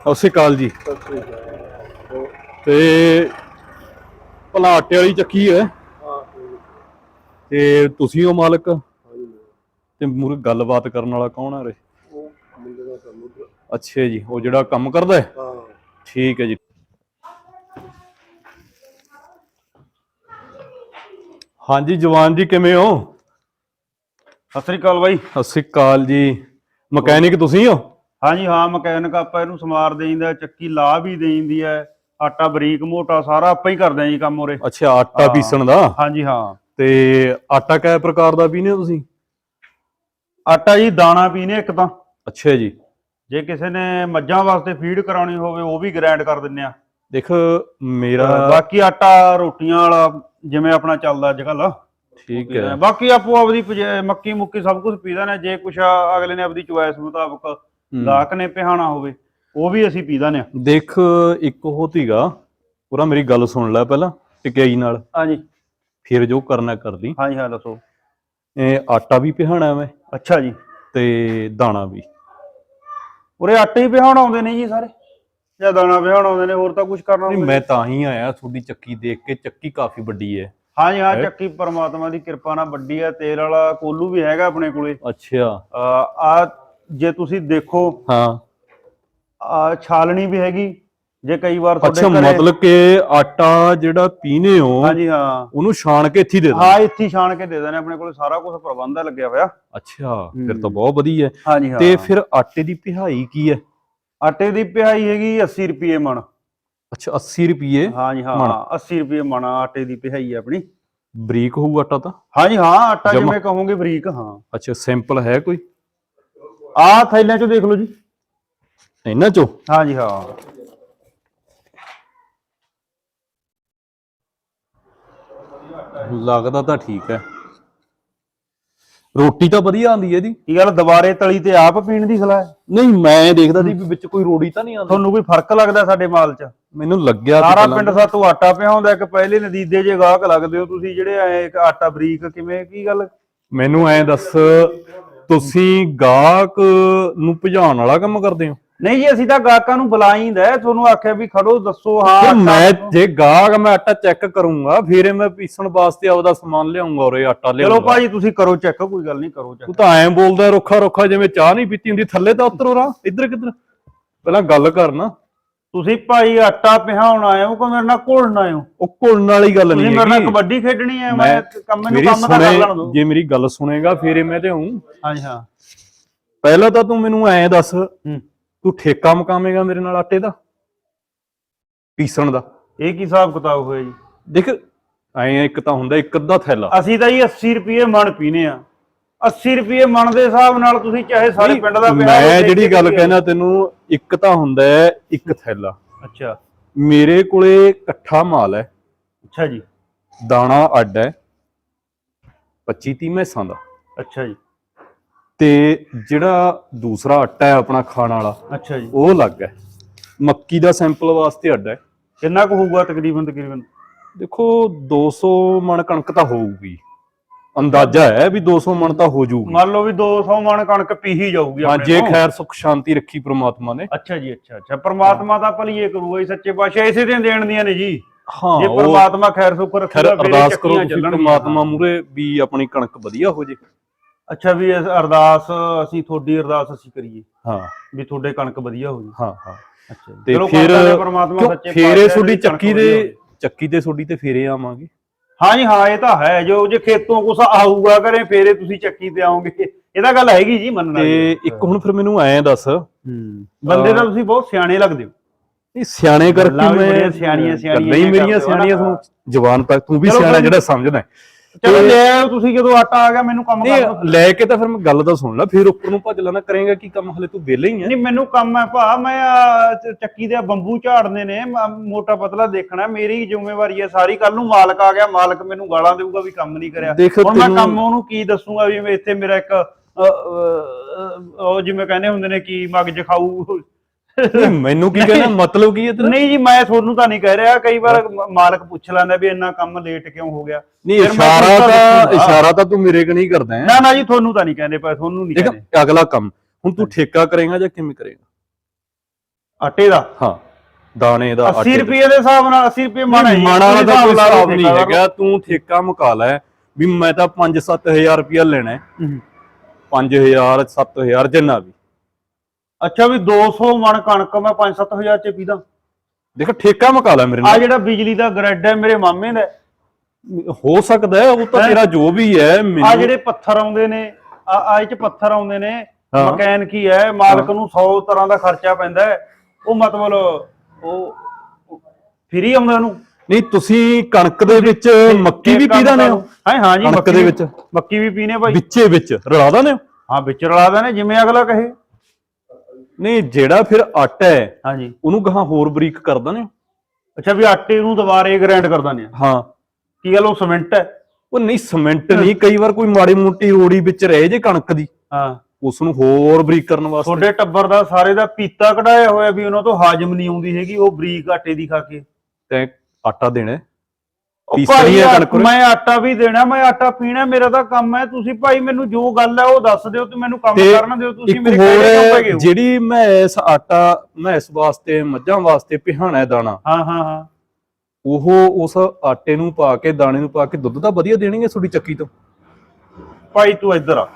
ਸਤਿ ਸ਼੍ਰੀ ਅਕਾਲ ਜੀ। ਤੇ ਭਲਾ ਆਟੇ ਵਾਲੀ ਚੱਕੀ ਹੈ। ਤੇ ਤੁਸੀਂ ਹੋ ਮਾਲਕ? ਤੇ ਮੂਰੇ ਗੱਲਬਾਤ ਕਰਨ ਵਾਲਾ ਕੌਣ ਹੈ ਰੇ ਅੱਛਾ ਜੀ ਉਹ ਜਿਹੜਾ ਕੰਮ ਕਰਦਾ ਹਾਂ? ਠੀਕ ਹੈ ਜੀ। ਹਾਂਜੀ ਜਵਾਨ ਜੀ ਕਿਵੇਂ ਹੋ? ਸਤਿ ਸ੍ਰੀ ਅਕਾਲ ਬਾਈ। ਸਤਿ ਸ਼੍ਰੀ ਅਕਾਲ ਜੀ। ਮਕੈਨਿਕ ਤੁਸੀਂ ਹੋ? ਹਾਂਜੀ ਹਾਂ ਮਕੈਨਿਕ ਆਪਾਂ ਇਹਨੂੰ ਸਮਾਰ ਦੇਈਂਦਾ ਚੱਕੀ ਲਾ ਵੀ ਦੇਈਂਦੀ ਹੈ ਆਟਾ ਬਰੀਕ ਮੋਟਾ ਸਾਰਾ ਆਪਾਂ ਹੀ ਕਰਦੇ ਆਂ ਜੀ ਕੰਮ ਉਰੇ। ਅੱਛਾ ਆਟਾ। ਪੀਸਣ ਦਾ? ਹਾਂਜੀ ਹਾਂ। ਤੇ ਆਟਾ ਕਿਹ ਪ੍ਰਕਾਰ ਦਾ ਪੀਨੇ ਤੁਸੀਂ? ਆਟਾ ਜੀ ਦਾਣਾ ਪੀਨੇ ਇੱਕ ਤਾਂ। ਅੱਛਾ ਜੀ। ਜੇ ਕਿਸੇ ਨੇ ਮੱਝਾਂ ਵਾਸਤੇ ਫੀਡ ਕਰਾਉਣੀ ਹੋਵੇ ਉਹ ਵੀ ਗ੍ਰਾਈਂਡ ਕਰ ਦਿੰਨੇ ਆ। ਦੇਖ ਮੇਰਾ ਬਾਕੀ ਆਟਾ ਰੋਟੀਆਂ ਵਾਲਾ ਜਿਵੇਂ ਆਪਣਾ ਚੱਲਦਾ ਅੱਜ ਕੱਲ ਠੀਕ ਹੈ ਬਾਕੀ ਆਪੋ ਆਪਦੀ ਮੱਕੀ ਮੁੱਕੀ ਸਭ ਕੁਝ ਪੀਦਾ ਨੇ। ਜੇ ਕੁਛ ਅਗਲੇ ਨੇ ਆਪਦੀ ਚੁਆਇਸ ਮੁਤਾਬਕ ਗਾਹਕ ਨੇ ਪਿਹਾਣਾ ਹੋਵੇ ਉਹ ਵੀ ਅਸੀਂ ਪੀਦਾ ਨੇ ਦੇਖ ਇੱਕ ਉਹ ਤੀਗਾ ਪੂਰਾ ਮੇਰੀ ਗੱਲ ਸੁਣ ਲੈ ਪਹਿਲਾਂ ਟਿਕਿਆਈ ਨਾਲ। ਹਾਂਜੀ। ਫਿਰ ਜੋ ਕਰਨਾ ਕਰਦੀ। ਹਾਂਜੀ ਹਾਂ ਦੱਸੋ। ਇਹ ਆਟਾ ਵੀ ਪਿਹਾਣਾ ਮੈਂ ਅੱਛਾ ਜੀ। ਤੇ ਦਾਣਾ ਵੀ। ਉਰੇ ਆਟੇ ਹੀ ਪਿਹਾਉਣ ਆਉਂਦੇ ਨੇ ਜੀ ਸਾਰੇ। ਜਾਂ ਦਾਣਾ ਪਿਹਾਉਣ ਆਉਂਦੇ ਨੇ ਹੋਰ ਤਾਂ ਕੁਝ ਕਰਨਾ ਨਹੀਂ। ਮੈਂ ਤਾਂ ਹੀ ਆਇਆ ਤੁਹਾਡੀ ਚੱਕੀ ਦੇਖ ਕੇ ਚੱਕੀ ਕਾਫੀ ਵੱਡੀ ਹੈ ਹਾਂਜੀ ਹਾਂ ਹੈ। ਚੱਕੀ ਪਰਮਾਤਮਾ ਦੀ ਕਿਰਪਾ ਨਾਲ ਵੱਡੀ ਹੈ ਤੇਲ ਵਾਲਾ ਕੋਲੂ ਵੀ ਹੈਗਾ ਆਪਣੇ ਕੋਲੇ। ਅੱਛਾ। ਆ ਜੇ ਤੁਸੀਂ ਦੇਖੋ ਹਾਂ। ਆ ਛਾਲਣੀ ਵੀ ਹੈਗੀ ਜੇ ਕਈ ਵਾਰ ਅੱਛਾ ਤੁਹਾਡੇ ਘਰੇ ਮਤਲਬ ਕਿ ਆਟਾ ਜਿਹੜਾ ਪੀਨੇ ਹੋ ਹਾਂਜੀ ਹਾਂ। ਉਹਨੂੰ ਛਾਣ ਕੇ ਇੱਥੇ ਹੀ ਦੇ ਹਾਂ ਦੋ ਇੱਥੇ ਹੀ ਛਾਣ ਕੇ ਦੇ ਦੇਣੇ ਆਪਣੇ ਕੋਲੇ ਸਾਰਾ ਕੁਝ ਪ੍ਰਬੰਧ ਹੈ ਲੱਗਿਆ ਹੋਇਆ। ਅੱਛਾ ਫਿਰ ਹੂੰ। ਤਾਂ ਬਹੁਤ ਵਧੀਆ ਹੈ। ਹਾਂਜੀ ਹਾਂ। ਤੇ ਫਿਰ ਆਟੇ ਦੀ ਪਿਹਾਈ ਕੀ ਹੈ? ਆਟੇ ਦੀ ਪਿਹਾਈ ਹੈਗੀ 80 ਰੁਪਏ ਮਣ। ਅੱਛਾ 80 ਰੁਪਏ ਹਾਂਜੀ ਹਾਂ ਮਣ। 80 ਰੁਪਏ ਮਣ ਆਟੇ ਦੀ ਪਿਹਾਈ ਹੈ ਆਪਣੀ। ਬਰੀਕ ਹੋਊ ਆਟਾ ਤਾਂ? ਹਾਂਜੀ ਹਾਂ ਆਟਾ। ਜਿਵੇਂ ਕਹੋਗੇ ਬਰੀਕ ਹਾਂ। ਅੱਛਾ ਸਿੰਪਲ ਹੈ ਕੋਈ? ਆਹ ਥੈਲਿਆਂ ਚੋਂ ਦੇਖ ਲਓ ਜੀ। ਇਹਨਾਂ ਚੋਂ? ਹਾਂਜੀ ਹਾਂ। ਲੱਗਦਾ ਤਾਂ ਠੀਕ ਹੈ। ਰੋਟੀ ਤਾਂ ਵਧੀਆ ਆਂਦੀ ਹੈ ਇਹਦੀ ਕੀ ਗੱਲ ਦੁਬਾਰੇ ਤਲੀ ਤੇ ਆਪ ਪੀਣ ਦੀ ਸਲਾਹ ਹੈ? ਨਹੀਂ ਮੈਂ ਦੇਖਦਾ ਸੀ ਵੀ ਵਿੱਚ ਕੋਈ ਰੋੜੀ ਤਾਂ ਨਹੀਂ ਆਉਂਦੀ। ਤੁਹਾਨੂੰ ਕੋਈ ਫ਼ਰਕ ਲੱਗਦਾ ਸਾਡੇ ਮਾਲ 'ਚ? ਮੈਨੂੰ ਲੱਗਿਆ ਸਾਰਾ। ਪਿੰਡ ਸਾਤੋਂ ਆਟਾ ਪਿਆਉਂਦਾ ਇੱਕ ਪਹਿਲੇ ਨਦੀਦੇ ਜੇ ਗਾਹਕ ਲੱਗਦੇ ਹੋ ਤੁਸੀਂ ਜਿਹੜੇ ਐ ਇੱਕ ਆਟਾ ਬਰੀਕ ਕਿਵੇਂ ਕੀ ਗੱਲ? ਮੈਨੂੰ ਐਂ ਦੱਸ ਤੁਸੀਂ ਗਾਹਕ ਨੂੰ ਭਜਾਉਣ ਵਾਲਾ ਕੰਮ ਕਰਦੇ ਹੋ? ਨਹੀਂ ਜੀ ਅਸੀਂ ਤਾਂ ਗਾਹਕਾਂ ਨੂੰ ਬੁਲਾਈਂਦਾ ਤੁਹਾਨੂੰ ਆਖਿਆ ਵੀ ਖੜੋ ਦੱਸੋ ਹਾਂ ਫਿਰ ਆਟਾ ਮੈਂ। ਜੇ ਗਾਹਕ ਮੈਂ ਆਟਾ ਚੈੱਕ ਕਰੂੰਗਾ ਫਿਰ ਇਹ ਮੈਂ ਪੀਸਣ ਵਾਸਤੇ ਆਪਦਾ ਸਮਾਨ ਲਿਆਉਂਗਾ ਔਰ ਇਹ ਆਟਾ ਲਿਆਉਂਗਾ। ਚਲੋ ਭਾਜੀ ਤੁਸੀਂ ਕਰੋ ਚੈੱਕ ਕੋਈ ਗੱਲ ਨਹੀਂ ਕਰੋ ਚੈੱਕ। ਤੂੰ ਤਾਂ ਐਂ ਬੋਲਦਾ ਰੁੱਖਾ ਰੁੱਖਾ ਜਿਵੇਂ ਚਾਹ ਨਹੀਂ ਪੀਤੀ ਹੁੰਦੀ ਥੱਲੇ ਤਾਂ ਉਤਰੋ ਰਾ ਇੱਧਰ ਕਿੱਧਰ ਪਹਿਲਾਂ ਗੱਲ ਕਰ ਨਾ। ਤੁਸੀਂ ਭਾਈ ਆਟਾ ਪਿਹਾਉਣ ਆਏ ਹੋ ਕਿ ਮੇਰੇ ਨਾਲ ਘੋਲਣ ਆਏ ਹੋ? ਉਹ ਘੁਲਣ ਵਾਲੀ ਗੱਲ ਤੁਸੀਂ ਨਹੀਂ ਮੇਰੇ ਨਾਲ ਹੈਗੀ। ਕਬੱਡੀ ਖੇਡਣੀ ਹੈ ਮੈਂ ਕੰਮ ਮੈਨੂੰ ਮੇਰੀ ਕੰਮ ਤਾਂ ਕਰ ਲੈਣ ਸੁਣੇ ਦਿਓ ਜੇ ਮੇਰੀ ਗੱਲ ਸੁਣੇਗਾ ਫਿਰ ਇਹ ਮੈਂ ਤੇ ਹੂੰ ਹਾਂਜੀ ਹਾਂ। ਪਹਿਲਾਂ ਤਾਂ ਤੂੰ ਮੈਨੂੰ ਐਂ ਦੱਸ ਹੂੰ। ਤੂੰ ਠੇਕਾ ਮਕਾਵੇਂਗਾ ਮੇਰੇ ਨਾਲ ਆਟੇ ਦਾ? ਪੀਸਣ ਦਾ? ਇਹ ਕੀ ਹਿਸਾਬ ਕਿਤਾਬ ਹੋਇਆ ਜੀ? ਦੇਖ ਐਂ ਇੱਕ ਤਾਂ ਹੁੰਦਾ ਇੱਕ ਅੱਧਾ ਥੈਲਾ। ਅਸੀਂ ਤਾਂ ਜੀ 80 ਰੁਪਏ ਮਣ ਪੀਨੇ ਆ। 80 ਰੁਪਏ ਮਣ ਦੇ ਹਿਸਾਬ ਨਾਲ ਤੁਸੀਂ ਚਾਹੇ ਸਾਰੇ ਨਹੀਂ, ਪਿੰਡ ਦਾ ਪਿਆ ਮੈਂ ਹੋਵੇ, ਜਿਹੜੀ ਗੱਲ ਕਹਿਣਾ ਤੈਨੂੰ ਇੱਕ ਤਾਂ ਹੁੰਦਾ ਹੈ ਇੱਕ ਥੈਲਾ। ਅੱਛਾ। ਮੇਰੇ ਕੋਲੇ ਇਕੱਠਾ ਮਾਲ ਹੈ। ਅੱਛਾ ਜੀ। ਦਾਣਾ ਅੱਡ ਹੈ। 25 30 ਮੈਸਾਂ ਦਾ। ਅੱਛਾ ਜੀ। ਤੇ ਜਿਹੜਾ ਦੂਸਰਾ ਆਟਾ ਹੈ ਆਪਣਾ ਖਾਣ ਵਾਲਾ ਅੱਛਾ ਜੀ। ਉਹ ਅਲੱਗ ਹੈ। ਮੱਕੀ ਦਾ ਸੈਂਪਲ ਵਾਸਤੇ ਅੱਡ ਹੈ। ਕਿੰਨਾ ਕੁ ਹੋਊਗਾ ਤਕਰੀਬਨ ਤਕਰੀਬਨ? ਦੇਖੋ 200 ਮਣ ਕਣਕ ਤਾਂ ਹੋਊਗੀ। ਅੰਦਾਜ਼ਾ ਹੈ ਵੀ 200 ਮਣ ਤਾਂ ਹੋ ਜਾਊਗੀ। ਮੰਨ ਲਓ ਵੀ 200 ਮਣ ਕਣਕ ਪੀਹੀ ਜਾਊਗੀ ਹਾਂ ਜੇ। ਖੈਰ ਸੁਖ ਸ਼ਾਂਤੀ ਰੱਖੀ ਪ੍ਰਮਾਤਮਾ ਨੇ। ਅੱਛਾ ਜੀ ਅੱਛਾ ਅੱਛਾ। ਪ੍ਰਮਾਤਮਾ ਤਾਂ ਭਲੀਏ ਕਰੂਗਾ ਜੀ ਸੱਚੇ ਪਾਤਸ਼ਾਹ ਇਸੇ ਦੀਆਂ ਦੇਣ ਦੀਆਂ ਨੇ ਜੀ। ਹਾਂ ਜੇ ਉਹ ਪ੍ਰਮਾਤਮਾ ਖੈਰ ਸੁੱਖ ਖੈਰ ਰੱਖੂਗਾ ਫਿਰ ਇਹ ਅਰਦਾਸ ਕਰੋ ਚੱਕੀਆਂ ਤੁਸੀਂ ਚੱਲਣਗੀਆਂ। ਪ੍ਰਮਾਤਮਾ ਮੂਰੇ ਵੀ ਆਪਣੀ ਕਣਕ ਵਧੀਆ ਹੋ ਜੇ। ਅੱਛਾ ਵੀ ਇਸ ਅਰਦਾਸ ਅਸੀਂ ਤੁਹਾਡੀ ਅਰਦਾਸ ਅਸੀਂ ਕਰੀਏ। ਹਾਂ। ਵੀ ਤੁਹਾਡੇ ਕਣਕ ਵਧੀਆ ਹੋ ਜੀ। ਹਾਂ ਹਾਂ। ਅੱਛਾ। ਤੇ ਫਿਰ ਪ੍ਰਮਾਤਮਾ ਕਿਉਂ ਸੱਚੇ ਫੇਰੇ ਪਾਤਸ਼ਾਹ ਤੁਹਾਡੀ ਦੀ ਕਣਕ ਚੱਕੀ ਵਧੀਆ ਦੇ ਹੋਵੇ। ਚੱਕੀ ਤੇ ਤੁਹਾਡੀ ਤੇ ਫੇਰੇ ਆਵਾਂਗੇ। ਹਾਂ ਜੀ ਹਾਂ ਇਹ ਤਾਂ ਹੈ ਜੋ ਜੇ ਖੇਤੋਂ ਕੁਛ ਆਊਗਾ ਕਰੇ ਫੇਰੇ ਤੁਸੀਂ ਚੱਕੀ ਤੇ ਆਓਗੇ ਇਹ ਤਾਂ ਗੱਲ ਹੈਗੀ ਜੀ ਮੰਨਣਾ ਤੇ। ਇੱਕ ਹੁਣ ਫਿਰ ਮੈਨੂੰ ਐਂ ਦੱਸ ਹੂੰ ਬੰਦੇ ਤਾਂ ਤੁਸੀਂ ਬਹੁਤ ਸਿਆਣੇ ਲੱਗਦੇ ਹੋ ਇਹ ਸਿਆਣੇ ਕਰਕੇ ਮੈਂ ਸਿਆਣੀਆਂ- ਸਿਆਣੀਆਂ ਗੱਲਾਂ ਹੀ ਮੇਰੀਆਂ। ਸਿਆਣੀਆਂ ਸੁਣ ਜਵਾਨ ਤੱਕ ਤੂੰ ਵੀ ਸਿਆਣਾ ਜਿਹੜਾ ਸਮਝਦਾ। ਚਲੋ ਲੈ ਆਓ ਤੁਸੀਂ ਜਦੋਂ ਆਟਾ ਆ ਗਿਆ ਮੈਨੂੰ ਕੰਮ ਕਰ ਨਹੀਂ ਲੈ ਕੇ ਤਾਂ ਫਿਰ ਮੈਂ ਗੱਲ ਤਾਂ ਸੁਣ ਲੈ ਫਿਰ ਉੱਪਰ ਨੂੰ ਭੱਜ ਲੈਣਾ ਕਰੇਗਾ ਕੀ ਕੰਮ ਹਲੇ ਤੂੰ ਵਿਹਲੇ ਹੀ ਹੈ ਨਹੀਂ ਮੈਨੂੰ ਕੰਮ ਹੈ ਭਾ ਮੈਂ ਆਹ ਚ- ਚੱਕੀ ਦੇ ਬੰਬੂ ਝਾੜਨੇ ਨੇ ਮ- ਮੋਟਾ ਪਤਲਾ ਦੇਖਣਾ ਮੇਰੀ ਜ਼ਿੰਮੇਵਾਰੀ ਹੈ ਸਾਰੀ ਕੱਲ ਨੂੰ ਮਾਲਕ ਆ ਗਿਆ ਮਾਲਕ ਮੈਨੂੰ ਗਾਲਾਂ ਦੇਊਗਾ ਵੀ ਕੰਮ ਨਹੀਂ ਕਰਿਆ। ਦੇਖ ਹੁਣ ਮੈਂ ਤੈਨੂੰ- ਕੰਮ ਉਹਨੂੰ ਕੀ ਦੱਸੂਗਾ ਵੀ ਮੈਂ ਇੱਥੇ ਮੇਰਾ ਇੱਕ ਅ, ਅ, ਅ, ਉਹ ਜਿਵੇਂ ਕਹਿੰਦੇ ਹੁੰਦੇ ਨੇ ਕੀ ਮਗਜ ਖਾਊ। ਨਹੀਂ, ਮੈਨੂੰ ਕੀ ਕਹਿਣਾ ਮਤਲਬ ਕੀ ਹੈ ਤੇਰਾ? ਨਹੀਂ ਜੀ ਮੈਂ ਤੁਹਾਨੂੰ ਤਾਂ ਨਹੀਂ ਕਹਿ ਰਿਹਾ। ਕਈ ਵਾਰ ਮ- ਮਾਲਕ ਪੁੱਛ ਲੈਂਦਾ ਵੀ ਇੰਨਾ ਕੰਮ ਲੇਟ ਕਿਉਂ ਹੋ ਗਿਆ? ਨਹੀਂ ਫਿਰ ਮੈਂ ਇਸ਼ਾਰਾ ਤੁਹਾਨੂੰ ਤਾਂ ਦੱਸੂਗਾ। ਇਸ਼ਾਰਾ ਤਾਂ ਤੂੰ ਮੇਰੇ ਕਨੀ ਕਰਦਾ ਹੈ। ਨਾ ਨਾ ਜੀ ਤੁਹਾਨੂੰ ਤਾਂ ਨਹੀਂ ਕਹਿੰਦੇ ਪਏ ਤੁਹਾਨੂੰ ਨਹੀਂ ਦੇਖ ਕਹਿੰਦੇ। ਅਗਲਾ ਕੰਮ। ਹੁਣ ਤੂੰ ਠੇਕਾ ਕਰੇਗਾ ਜਾਂ ਕਿਵੇਂ ਕਰੇਗਾ? ਆਟੇ ਦਾ। ਹਾਂ ਦਾਣੇ ਦਾ 80 ਰੁਪਏ ਦੇ ਹਿਸਾਬ ਨਾਲ 80 ਰੁਪਏ ਮਣ ਹੈ ਜੀ। ਮਾਣਾ ਤਾਂ ਕੋਈ ਲਾ ਲਓ ਹਿਸਾਬ ਨਹੀਂ ਹੈਗਾ। ਤੂੰ ਠੇਕਾ ਮੁਕਾ ਲੈ ਵੀ ਮੈਂ ਤਾਂ 5-7000 ਰੁਪਇਆ ਲੈਣਾ ਹੈ। ਹੂੰ। 5000 7000 ਜਿੰਨਾ ਵੀ। ਅੱਛਾ ਵੀ 200 ਮਣ ਕਣਕ ਮੈਂ 5-7000 ਚ ਪੀਦਾ। ਦੇਖ ਠੇਕਾ ਮੁਕਾ ਲੈ ਮੇਰੇ ਆ ਨਾਲ। ਜਿਹੜਾ ਬਿਜਲੀ ਦਾ ਗ੍ਰਿਡ ਹੈ ਮੇਰੇ ਮਾਮੇ ਦਾ। ਹੋ ਸਕਦਾ ਹੈ, ਉਹ ਤਾਂ ਹੈਂ? ਤੇਰਾ ਜੋ ਵੀ ਹੈ ਆ ਮੈਨੂੰ ਜਿਹੜੇ ਪੱਥਰ ਆਉਂਦੇ ਨੇ ਆ ਆ ਇਹ ਚ ਪੱਥਰ ਆਉਂਦੇ ਨੇ ਹਾਂ। ਮਕੈਨ ਕੀ ਹੈ ਮਾਲਕ ਨੂੰ 100 ਤਰ੍ਹਾਂ ਦਾ ਖਰਚਾ ਪੈਂਦਾ ਹੈ। ਉਹ ਮਤਲਬ ਉਹ ਫਰੀ ਆਉਂਦਾ ਉਹਨੂੰ। ਨਹੀਂ ਤੁਸੀਂ ਕਣਕ ਦੇ ਵਿੱਚ ਮੱਕੀ ਵੀ ਪੀ ਦਾਨੇ ਹੋ ਹਾਂ ਹਾਂ ਜੀ ਕਣਕ ਮੱਕੀ ਦੇ ਵਿੱਚ? ਮੱਕੀ ਵੀ ਪੀਨੇ ਭਾਈ ਵਿੱਚੇ ਵਿੱਚ ਰਲਾ ਦਾਨੇ ਹੋ? ਹਾਂ ਵਿੱਚ ਰਲਾ ਦੇਣੇ ਜਿਵੇਂ ਅਗਲਾ ਕਹੇ। ਨਹੀਂ ਜਿਹੜਾ ਫਿਰ ਆਟਾ ਹੈ ਹਾਂਜੀ। ਉਹਨੂੰ ਗਾਹਾਂ ਹੋਰ ਬਰੀਕ ਕਰ ਦਾਨੇ ਅੱਛਾ ਵੀ ਆਟੇ ਨੂੰ ਦੁਬਾਰੇ ਗ੍ਰਾਈਂਡ ਕਰ ਆ ਹਾਂ। ਕੀ ਗੱਲ ਉਹ ਸਿਮੈਂਟ ਹੈ? ਉਹ ਨਹੀਂ ਸੀਮੈਂਟ ਨਹੀਂ ਕਈ ਵਾਰ ਕੋਈ ਮਾੜੀ ਮੋਟੀ ਰੋੜੀ ਵਿੱਚ ਰਹਿ ਜੇ ਕਣਕ ਦੀ। ਹਾਂ। ਉਸ ਨੂੰ ਹੋਰ ਬਰੀਕ ਕਰਨ ਵਾਸਤੇ। ਤੁਹਾਡੇ ਟੱਬਰ ਦਾ ਸਾਰੇ ਦਾ ਪੀਤਾ ਕਢਾਇਆ ਹੋਇਆ ਵੀ ਉਹਨਾਂ ਤੋਂ ਹਾਜ਼ਮ ਨਹੀਂ ਆਉਂਦੀ ਹੈਗੀ ਉਹ ਬਰੀਕ ਆਟੇ ਦੀ ਖਾ ਕੇ। ਤੈਂ ਆਟਾ ਦੇਣਾ ਪੀਸਣੀ ਹੈ ਕਣਕ ਨੂੰ। ਮੈਂ ਆਟਾ ਵੀ ਦੇਣਾ ਮੈਂ ਆਟਾ ਪੀਣਾ ਮੇਰਾ ਤਾਂ ਕੰਮ ਹੈ। ਤੁਸੀਂ ਭਾਈ ਮੈਨੂੰ ਜੋ ਗੱਲ ਹੈ ਉਹ ਦੱਸ ਦਿਓ ਤੇ ਮੈਨੂੰ ਕੰਮ ਕਰਨ ਦਿਓ। ਤੁਸੀਂ ਮੇਰੇ ਕਹਿਣੇ ਕਿਉਂ ਪੈ ਗਏ? ਜਿਹੜੀ ਮੈਂ ਇਸ ਆਟਾ ਮੈਂ ਇਸ ਵਾਸਤੇ ਮੱਝਾਂ ਵਾਸਤੇ ਪਿਹਾਣਾ ਦਾਣਾ। ਹਾਂ ਹਾਂ ਹਾਂ। ਉਹ ਉਸ ਆਟੇ ਨੂੰ ਪਾ ਕੇ ਦਾਣੇ ਨੂੰ ਪਾ ਕੇ ਦੁੱਧ ਤਾਂ ਵਧੀਆ ਦੇਣਗੇ ਤੁਹਾਡੀ ਚੱਕੀ ਤੋਂ? ਭਾਈ ਤੂੰ ਇੱਧਰ ਆ।